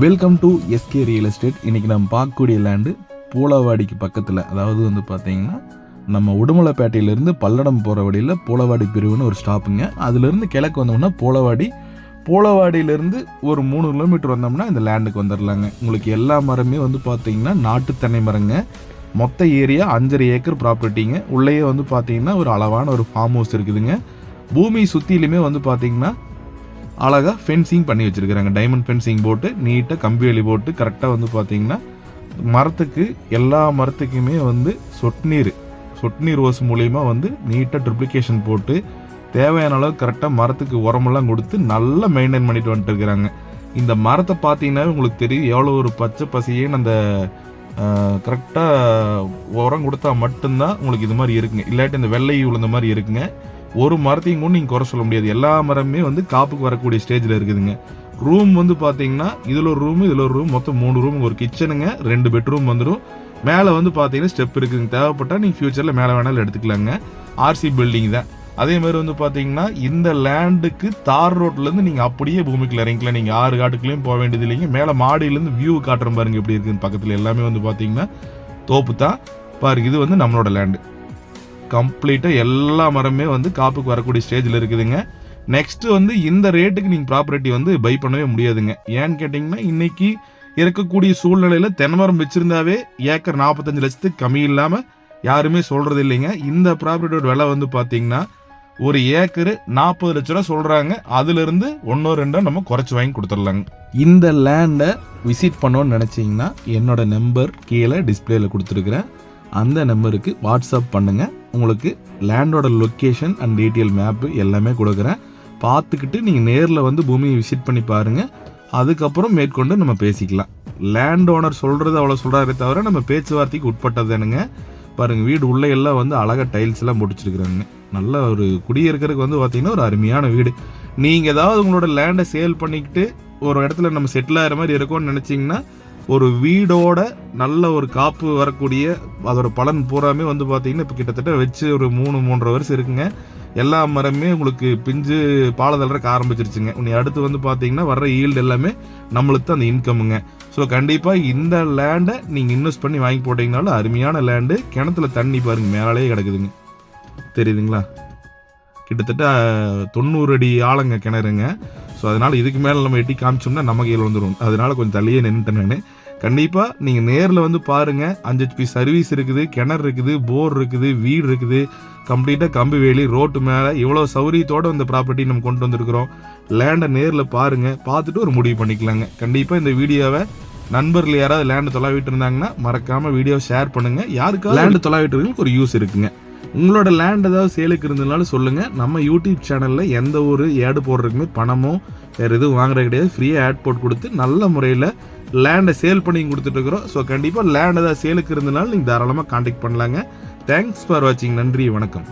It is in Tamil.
Welcome to SK real estate இன்றைக்கி நம்ம பார்க்கக்கூடிய லேண்டு பூலவாடிக்கு பக்கத்தில் அதாவது வந்து பார்த்தீங்கன்னா நம்ம உடுமலைப்பேட்டையிலேருந்து பல்லடம் போகிற வழியில் பூலவாடி பிரிவுன்னு ஒரு ஸ்டாப்புங்க. அதுலேருந்து கிழக்கு வந்தோம்னா பூலவாடி. பூலவாடியிலேருந்து ஒரு மூணு கிலோமீட்டர் வந்தோம்னா இந்த லேண்டுக்கு வந்துடலாங்க உங்களுக்கு எல்லா மரமே வந்து பார்த்தீங்கன்னா நாட்டு தென்னை மரங்க. மொத்த ஏரியா அஞ்சரை ஏக்கர் ப்ராப்பர்ட்டிங்க உள்ளேயே வந்து பார்த்தீங்கன்னா ஒரு அளவான ஒரு ஃபார்ம் ஹவுஸ் இருக்குதுங்க. பூமி சுற்றிலுமே வந்து பார்த்தீங்கன்னா அழகாக ஃபென்சிங் பண்ணி வச்சுருக்குறாங்க. டைமண்ட் ஃபென்சிங் போட்டு நீட்டாக கம்பி வேலி போட்டு கரெக்டாக வந்து பார்த்தீங்கன்னா மரத்துக்கு எல்லா மரத்துக்குமே வந்து சொட்டு நீர் சொட்டு நீர் ஓஸ் மூலிமா வந்து நீட்டாக ட்ரிப்ளிகேஷன் போட்டு தேவையான அளவு கரெக்டாக மரத்துக்கு உரமெல்லாம் கொடுத்து நல்லா மெயின்டைன் பண்ணிட்டு வந்துட்டு இருக்கிறாங்க. இந்த மரத்தை பார்த்தீங்கன்னா உங்களுக்கு தெரியும் எவ்வளோ ஒரு பச்சை பசியேன்னு அந்த கரெக்டாக உரம் கொடுத்தா மட்டும்தான் உங்களுக்கு இது மாதிரி இருக்குங்க. இல்லாட்டி இந்த வெள்ளை உளுந்த மாதிரி இருக்குங்க. ஒரு மரத்தையும் கூட நீங்கள் குறை சொல்ல முடியாது. எல்லா மரமே வந்து காப்புக்கு வரக்கூடிய ஸ்டேஜில் இருக்குதுங்க. ரூம் வந்து பார்த்தீங்கன்னா இதில் ஒரு ரூம் இதில் ஒரு ரூம் மொத்தம் மூணு ரூம் ஒரு கிச்சனுங்க ரெண்டு பெட்ரூம் வந்துடும் மேலே வந்து பார்த்தீங்கன்னா ஸ்டெப் இருக்குதுங்க தேவைப்பட்டால் நீங்கள் ஃபியூச்சரில் மேலே வேணாலும் எடுத்துக்கலாங்க. ஆர்சி பில்டிங் தான். அதே மாதிரி வந்து பார்த்தீங்கன்னா இந்த லேண்டுக்கு தார் ரோட்லேருந்து நீங்கள் அப்படியே பூமிக்குள்ள இறங்கிக்கலாம். நீங்கள் ஆறு காட்டுக்குள்ளேயும் போக வேண்டியது இல்லைங்க. மேலே மாடியிலேருந்து வியூ காட்டுற பாருங்க எப்படி இருக்குதுன்னு பக்கத்தில் எல்லாமே வந்து பார்த்தீங்கன்னா தோப்பு தான். பாருங்க இது வந்து நம்மளோட லேண்டு கம்ப்ளீட்டாக எல்லா மரமே வந்து காப்புக்கு வரக்கூடிய ஸ்டேஜில் இருக்குதுங்க. நெக்ஸ்ட் வந்து இந்த ரேட்டுக்கு நீங்கள் ப்ராப்பர்ட்டி வந்து பை பண்ணவே முடியாதுங்க. ஏன்னு கேட்டிங்கன்னா இன்னைக்கு இருக்கக்கூடிய சூழ்நிலையில் தென்மரம் வச்சுருந்தாவே ஏக்கர் நாற்பத்தஞ்சு லட்சத்துக்கு கம்மி இல்லாமல் யாருமே சொல்கிறது இல்லைங்க. இந்த ப்ராப்பர்ட்டியோட விலை வந்து பார்த்தீங்கன்னா ஒரு ஏக்கரு நாற்பது லட்ச ரூபா சொல்கிறாங்க அதுலேருந்து ஒன்றோ ரெண்டோ நம்ம குறைச்சி வாங்கி கொடுத்துடலாங்க. இந்த லேண்டை விசிட் பண்ணோன்னு நினச்சிங்கன்னா என்னோட நம்பர் கீழே டிஸ்பிளேல கொடுத்துருக்குறேன். அந்த நம்பருக்கு வாட்ஸ்அப் பண்ணுங்க. உங்களுக்கு லேண்டோட லொக்கேஷன் அண்ட் டீட்டெயில் மேப்பு எல்லாமே கொடுக்குறேன். பார்த்துக்கிட்டு நீங்கள் நேரில் வந்து பூமியை விசிட் பண்ணி பாருங்கள் அதுக்கப்புறம் மேற்கொண்டு நம்ம பேசிக்கலாம். லேண்ட் ஓனர் சொல்கிறது அவ்வளோ சொல்கிறாரே தவிர நம்ம பேச்சுவார்த்தைக்கு உட்பட்டதானுங்க பாருங்கள் வீடு உள்ளே எல்லாம் வந்து அழகாக டைல்ஸ் எல்லாம் நல்ல ஒரு குடியிருக்கிறதுக்கு வந்து பார்த்திங்கன்னா ஒரு அருமையான வீடு. நீங்கள் ஏதாவது உங்களோட லேண்டை சேல் பண்ணிக்கிட்டு ஒரு இடத்துல நம்ம செட்டில் ஆகிற மாதிரி இருக்கும்னு நினச்சிங்கன்னா ஒரு வீடோட நல்ல ஒரு காப்பு வரக்கூடிய அதோட பலன் பூராமே வந்து பார்த்தீங்கன்னா இப்போ கிட்டத்தட்ட வச்சு ஒரு மூணு மூன்றரை வருஷம் இருக்குங்க. எல்லா மரமே உங்களுக்கு பிஞ்சு பாலை தளர்றக்கு ஆரம்பிச்சிருச்சுங்க. உன்னை அடுத்து வந்து பார்த்தீங்கன்னா வர்ற ஈல்டு எல்லாமே நம்மளுக்கு தான் அந்த இன்கம்முங்க ஸோ கண்டிப்பாக இந்த லேண்டை நீங்கள் இன்வெஸ்ட் பண்ணி வாங்கி போட்டிங்கனாலும் அருமையான லேண்டு கிணத்துல தண்ணி பாருங்க மேலேயே கிடக்குதுங்க. தெரியுதுங்களா? கிட்டத்தட்ட தொண்ணூறு அடி ஆழங்க கிணறுங்க. ஸோ அதனால் இதுக்கு மேலே நம்ம எட்டி காமிச்சோம்னா நம்ம கையில் வந்துடும் அதனால கொஞ்சம் தள்ளியே நின்றுட்டேன் நான். கண்டிப்பாக நீங்கள் நேரில் வந்து பாருங்கள் அஞ்சு ஹெச்பி சர்வீஸ் இருக்குது கிணறு இருக்குது போர் இருக்குது வீடு இருக்குது. கம்ப்ளீட்டாக கம்பி வேலி ரோட்டு மேலே இவ்வளோ சௌரியத்தோடு இந்த ப்ராப்பர்ட்டி நம்ம கொண்டு வந்திருக்கிறோம். லேண்டை நேரில் பாருங்கள் பார்த்துட்டு ஒரு முடிவு பண்ணிக்கலாங்க. கண்டிப்பாக இந்த வீடியோவை நண்பர்கள் யாராவது லேண்டு தொலைவிட்டு இருந்தாங்கன்னா மறக்காமல் வீடியோ ஷேர் பண்ணுங்கள் யாருக்காவது லேண்டு தொலைவிட்டு ஒரு யூஸ் இருக்குங்க. உங்களோட லேண்ட் ஏதாவது சேலுக்கு இருந்ததுனாலும் சொல்லுங்கள் நம்ம யூடியூப் சேனலில் எந்த ஒரு ஏடு போடுறதுக்குமே பணமோ வேறு எதுவும் வாங்குறது கிடையாது. ஃப்ரீயாக ஆட் போட்டு கொடுத்து நல்ல முறையில் லேண்டை சேல் பண்ணி கொடுத்துட்ருக்குறோம் ஸோ கண்டிப்பாக லேண்ட் ஏதாவது சேலுக்கு இருந்ததுனால நீங்கள் தாராளமாக காண்டாக்ட் பண்ணலாங்க. தேங்க்ஸ் ஃபார் வாட்சிங் நன்றி வணக்கம்.